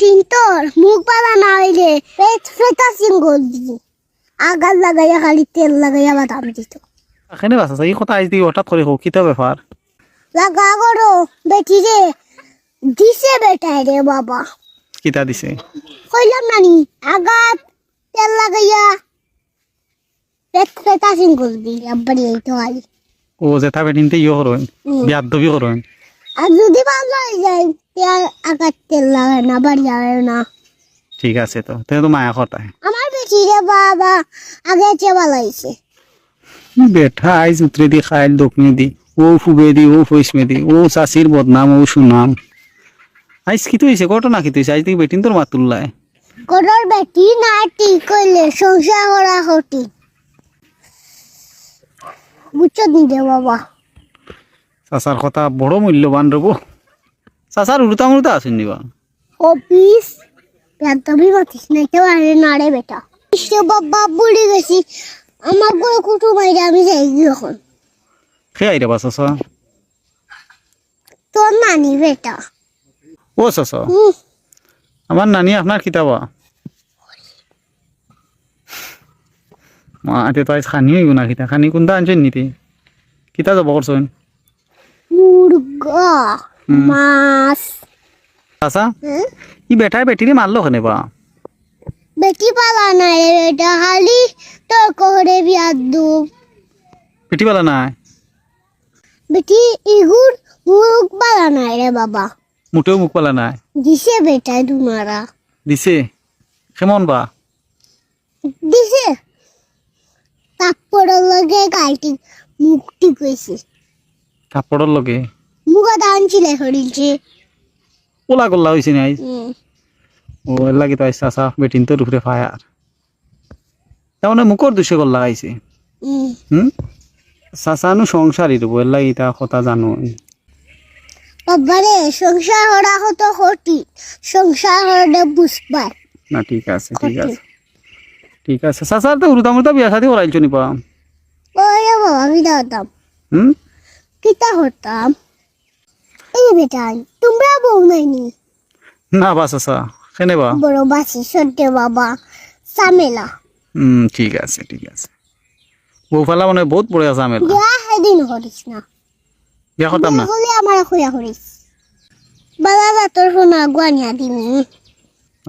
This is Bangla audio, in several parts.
চিন্তর মুখ পালা না হইলে পেট ফেটা সিঙ্গল দি। আগার লাগাইয়া খালি তেল লাগাইয়া বাদাম দিত। এখানে বাস আছে এই কথা আজ দিকে হঠাৎ করে হোক কিতা ব্যাপার? লাগা করো বেটি রে দিছে বেটাই রে বাবা। কিতা দিছে? কইলাম নানি আগাত তেল লাগাইয়া পেট ফেটা সিঙ্গল দি আব্বারি এই তো খালি ও জেঠা বেটিনতে ইয়ে করবেন হুম। বিয়ার দবি করবেন আর যদি ভালো হয়ে যায় তেল আগাত তেল লাগায় না বাড়ি লাগায় না। ঠিক আছে তো তাহলে তো মায়া কথা আমার বেটি রে বাবা আগে চেবা লাইছে। বেঠা আইজ উতরে দি খাইল দোকনে দি ও ফুবে দি ও ফইসমে দি ও চাষির বদনাম ও সুনাম। আইজ কি হয়েছে ঘটনা কি থেকে বেটিন তোর বেটি না ঠিক সংসার করা হটি বুঝছ বাবা? চাচার কথা বড় মূল্যবান রব চাচার উড়তা মুড়তা আসেন নিবা অফিস বেতবি মাতিস না কেউ আরে না রে বেটা। ইসে বাবা বুড়ি গেছি। আমার করে কুটু বাইরে আমি যাই এখন। খে আইরে বা চাচা তোর নানি বেটা। ও চাচা আমার নানি আপনার কিতাবা? মা এতে তো আজ খানি হইব না কিতা। খানি কোনটা আনছেন নিতে? কিতা যাব করছেন মুরগা। মাছ। হ্যাঁ ই বেটায় বেটিরে মারলো কেনে বা বেটি পালা নাই রে বেটা খালি তোর কোহরে বিয়ার দুব বেটি পালা নাই? বেটি ইগুর মুখ পালা নাই রে বাবা। মুটেও মুখ পালা নাই। দিছে বেটায় দুনারা দিছে? কেমন বা? দিছে। তারপরের লগে গাইটি মুখটি কইছে কাপড়ের লগে? মুখা দান ছিলে হরিছে ওলা গোল্লা না আইজ হুম। ও লাগি তো আইস চাচা বেটিন তো উপরে ফায়ার। তার মুখর দুষে গল্লা আইছে হুম। চাচানো সংসারই এর লাগি তা কথা জানো। বাবারে সংসার হরা হতো হটি সংসার হরে বুঝবার না ঠিক আছে ঠিক আছে। ঠিক আছে চাচার তো বিয়া শাদি করাইছো নিপা ওরে বাবা আমি হুম? কিতা হতাম এই বেটা তোমরা বউ নাইনি না? বা চাচা কেনে বা? বড় বাসি সত্যি বাবা সামেলা হুম ঠিক আছে ঠিক আছে। বউ ফালা মানে বহুত আছে আমের বিয়া করিস না। বিয়া করতাম না? হলে আমার খুয়া করিস বাবা সোনা গুয়ানিয়া দিমি।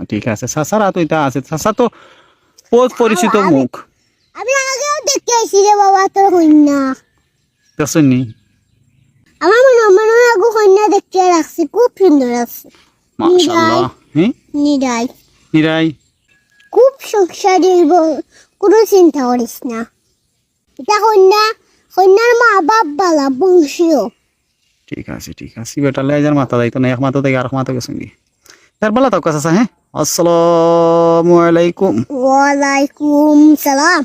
ঠিক আছে। চাচারা তো এটা আছে। চাচা তো বহুত পরিচিত মুখ আমি আগেও দেখতে আইছি রে বাবা তোর কন্যা দেখছেন আমার মনে আগু রাখছি খুব সুন্দর আছে। মাশাল্লাহ হ্যাঁ নিরাই। নিরাই। খুব সংসারী কোনো চিন্তা করিস না। এটা কন্যা কন্যার মা বাপ বালা বংশীয়। ঠিক আছে ঠিক আছে। বেটা লে যার মাথা যাইতো না এক মাথা থেকে আর মাথা গেছেন কি তার বেলা তো কাছে হ্যাঁ? আসসালামু আলাইকুম। ওয়ালাইকুম সালাম।